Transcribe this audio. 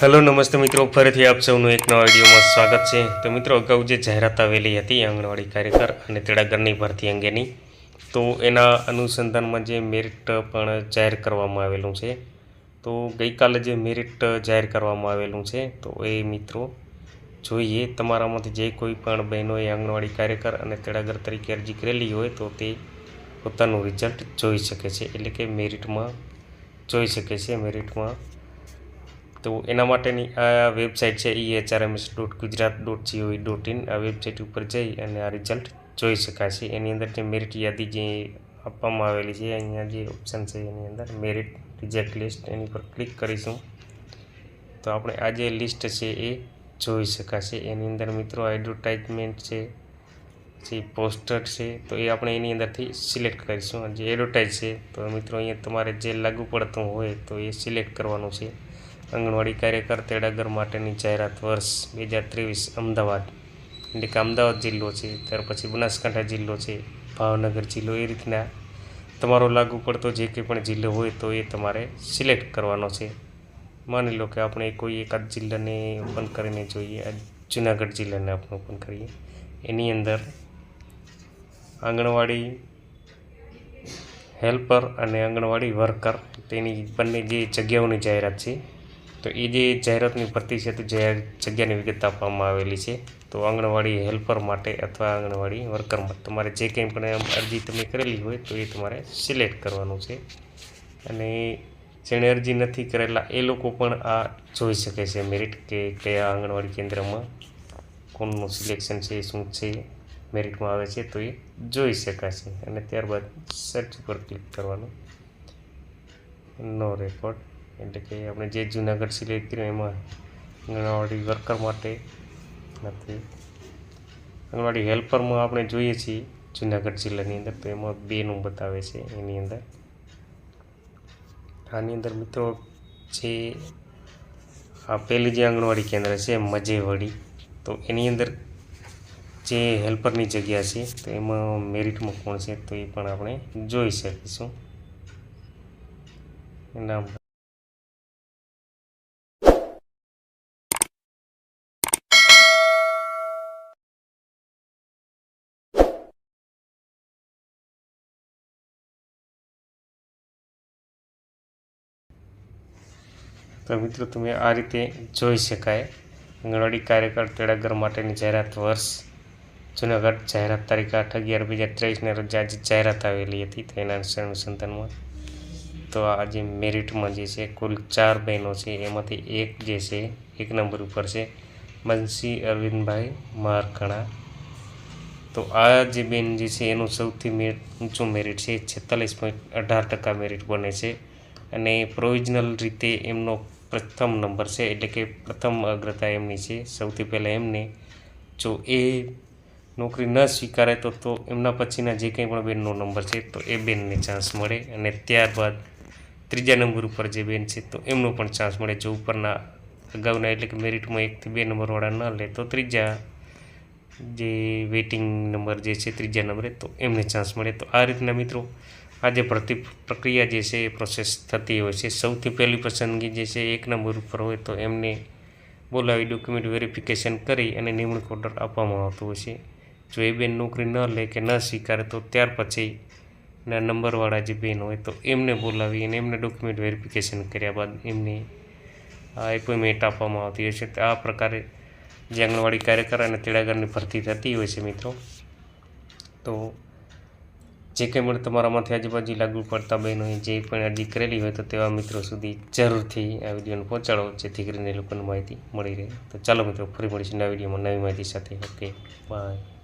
Hello નમસ્તે મિત્રો. ફરીથી આપ સૌનું એક નવા વિડીયોમાં સ્વાગત છે. તો મિત્રો, અગાઉ જે જાહેરાત આવેલી હતી આંગણવાડી કાર્યકર અને તેડાગરની ભરતી અંગેની, તો એના અનુસંધાનમાં જે મેરિટ પણ જાહેર કરવામાં આવેલું છે. તો ગઈકાલે જે મેરિટ જાહેર કરવામાં આવેલું છે, તો એ મિત્રો, જોઈએ. તમારામાંથી જે કોઈ પણ બહેનોએ આંગણવાડી કાર્યકર અને તેડાગર તરીકે અરજી કરેલી હોય, તો તે પોતાનું રિઝલ્ટ જોઈ શકે છે. એટલે કે મેરિટમાં જોઈ શકે છે. મેરિટમાં તો એના માટેની આ વેબસાઇટ છે e HRMS dot Gujarat dot GOV dot in આ વેબસાઇટ ઉપર જઈ અને આ રિઝલ્ટ જોઈ શકાય છે એની અંદર જે મેરિટ યાદી જે આપવામાં આવેલી છે, અહીંયા જે ઓપ્શન છે એની અંદર મેરિટ રિજેક્ટ લિસ્ટ એની પર ક્લિક કરીશું. તો આપણે આ જે લિસ્ટ છે એ જોઈ શકાશે. એની અંદર મિત્રો એડવર્ટાઇઝમેન્ટ છે, જે પોસ્ટર છે, તો એ આપણે એની અંદરથી સિલેક્ટ કરીશું. જે એડવર્ટાઇઝ છે, તો મિત્રો અહીંયા તમારે જે લાગુ પડતું હોય તો એ સિલેક્ટ કરવાનું છે. આંગણવાડી કાર્યકર તેડાગર માટેની જાહેરાત વર્ષ બે હજાર ત્રેવીસ અમદાવાદ. એટલે કે અમદાવાદ જિલ્લો છે, ત્યાર પછી બનાસકાંઠા જિલ્લો છે, ભાવનગર જિલ્લો એ રીતના. તમારો લાગુ પડતો જે કંઈ પણ જિલ્લો હોય તો એ તમારે સિલેક્ટ કરવાનો છે. માની લો કે આપણે કોઈ એકાદ જિલ્લાને ઓપન કરીને જોઈએ જુનાગઢ જિલ્લાને આપણે ઓપન કરીએ. એની અંદર આંગણવાડી હેલ્પર અને આંગણવાડી વર્કર, તેની બંને જે જગ્યાઓની જાહેરાત છે તો એ જે જાહેરાતની ભરતી છે તો જે જગ્યાની વિગત આપવામાં આવેલી છે. તો આંગણવાડી હેલ્પર માટે અથવા આંગણવાડી વર્કર માટે તમારે જે કંઈ પણ અરજી તમે કરેલી હોય તો એ તમારે સિલેક્ટ કરવાનું છે. અને જેણે અરજી નથી કરેલા એ લોકો પણ આ જોઈ શકે છે મેરિટ કે કયા આંગણવાડી કેન્દ્રમાં કોણનું સિલેક્શન છે, શું છે, મેરિટમાં આવે છે તો એ જોઈ શકાશે. અને ત્યારબાદ સર્ચ ઉપર ક્લિક કરવાનું. નો રેકોર્ડ એટલે કે આપણે જે જુનાગઢ સિલેક્ટ કર્યું એમાં આંગણવાડી વર્કર માટે નથી. આંગણવાડી હેલ્પરમાં આપણે જોઈએ છીએ જુનાગઢ જિલ્લાની અંદર તો એમાં બેનું બતાવે છે એની અંદર. આની અંદર મિત્રો જે આ પહેલી જે આંગણવાડી કેન્દ્ર છે મજેવાડી, તો એની અંદર જે હેલ્પરની જગ્યા છે તો એમાં મેરિટમાં કોણ છે તો એ પણ આપણે જોઈ શકીશું. નામ તો મિત્રો તમે આ રીતે જોઈ શકાય. આંગણવાડી કાર્યકર તેડાગર માટેની જાહેરાત વર્ષ જુનાગઢ જાહેરાત તારીખ આઠ બે હજાર ત્રેવીસને રોજ આજે જાહેરાત આવેલી હતી તેના અનુસંધાનમાં તો આ જે મેરિટમાં જે છે, કુલ ચાર બહેનો છે, એમાંથી એક જે છે, એક નંબર ઉપર છે, બંસી અરવિંદભાઈ મારકણા તો આ જે બેન જે છે, એનું સૌથી મેરિટ ઊંચું મેરિટ છે, છેતાલીસ પોઈન્ટ અઢાર ટકા મેરિટ બને છે. અને પ્રોવિઝનલ રીતે એમનો પ્રથમ નંબર છે, એટલે કે પ્રથમ અગ્રતા એમની છે. સૌથી પહેલાં એમને જો એ નોકરી ન સ્વીકારે તો તો એમના પછીના જે કંઈ પણ બેનનો નંબર છે, તો એ બેનને ચાન્સ મળે. અને ત્યારબાદ ત્રીજા નંબર ઉપર જે બેન છે, તો એમનો પણ ચાન્સ મળે. જો ઉપરના અગાઉના એટલે કે મેરિટમાં એકથી બે નંબરવાળા ન લે, તો ત્રીજા જે વેઇટિંગ નંબર જે છે, ત્રીજા નંબરે, તો એમને ચાન્સ મળે. તો આ રીતના મિત્રો આ જે ભરતી પ્રક્રિયા જે છે એ પ્રોસેસ થતી હોય છે. સૌથી પહેલી પસંદગી જે છે એક નંબર ઉપર હોય તો એમને બોલાવી ડોક્યુમેન્ટ વેરિફિકેશન કરી અને નિમણૂક ઓર્ડર આપવામાં આવતો હોય છે. જો એ બેન નોકરી ન લે કે ન સ્વીકારે તો ત્યાર પછી ના નંબરવાળા જે બેન હોય તો એમને બોલાવી અને એમને ડોક્યુમેન્ટ વેરિફિકેશન કર્યા બાદ એમને એપોઇન્ટમેન્ટ આપવામાં આવતી હોય છે. આ પ્રકારે જે આંગણવાડી કાર્યકર અને તેડાગરની ભરતી થતી હોય છે મિત્રો. તો જે કંઈ પણ તમારામાંથી આજુબાજુ લાગુ પડતા બહેનોએ જે પણ અરજી કરેલી હોય તો તેવા મિત્રો સુધી જરૂરથી આ વિડીયોને પહોંચાડો, જેથી કરીને લોકોને માહિતી મળી રહે. તો ચાલો મિત્રો, ફરી મળીશું નવા વિડીયોમાં નવી માહિતી સાથે. Okay, bye.